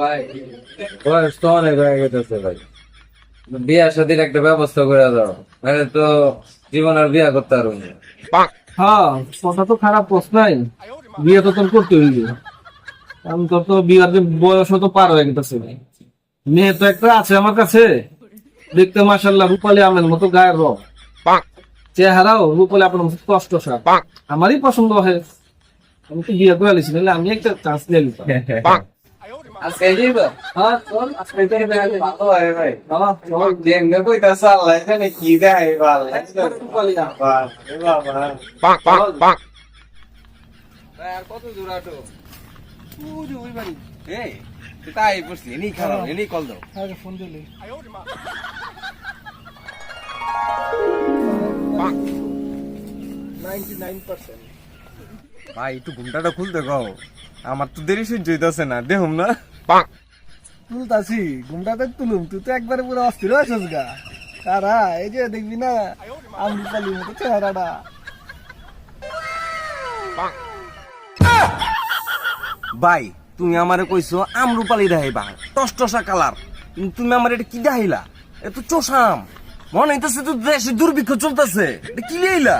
ভাই বয়স তো অনেক হয়ে গেছে ভাই। বিয়া শাদির একটা ব্যবস্থা করে দাও নাহলে তো জীবন আর বিয়া করতে পারব না। হ্যাঁ কথা তো খারাপ প্রশ্ন নাই। বিয়ে তো তোর করতে হইবে। কারণ তোর তো বিয়ার বয়স তো পার হয়ে গেছে মেয়ে তো একটা আছে আমার কাছে। দেখতে মাসাল্লাহ রূপালী আমের মতো গায়ের রং। চেহারাও রূপালী আপনার মতো কষ্ট সার আমারই পছন্দ হয়। আমি তো বিয়ে করে আলিছি নাহলে আমি একটা চান্স নিয়ে নিতাম। হ্যাঁ হয় ভাই হ্যাঁ একটু ঘুমটাটা খুলতে গাও আমার তো দেরি সহ্য হইতাছে না দেখুম না তুলতাছি ঘুমটাতে তুলুম তুই তো একবারে পুরো অস্থির হয়েছিস গা। কারা এই যে দেখবি না আমি মতো চেহারাটা। ভাই তুমি আমারে কইছো আমরুপালি দেখাইবা টসটসা কালার। তুমি আমার এটা কি দেখাইলা? এ তো চোষাম। মনে হইতেছে তো দেশে দুর্ভিক্ষ চলতেছে। এটা কি লিয়াইলা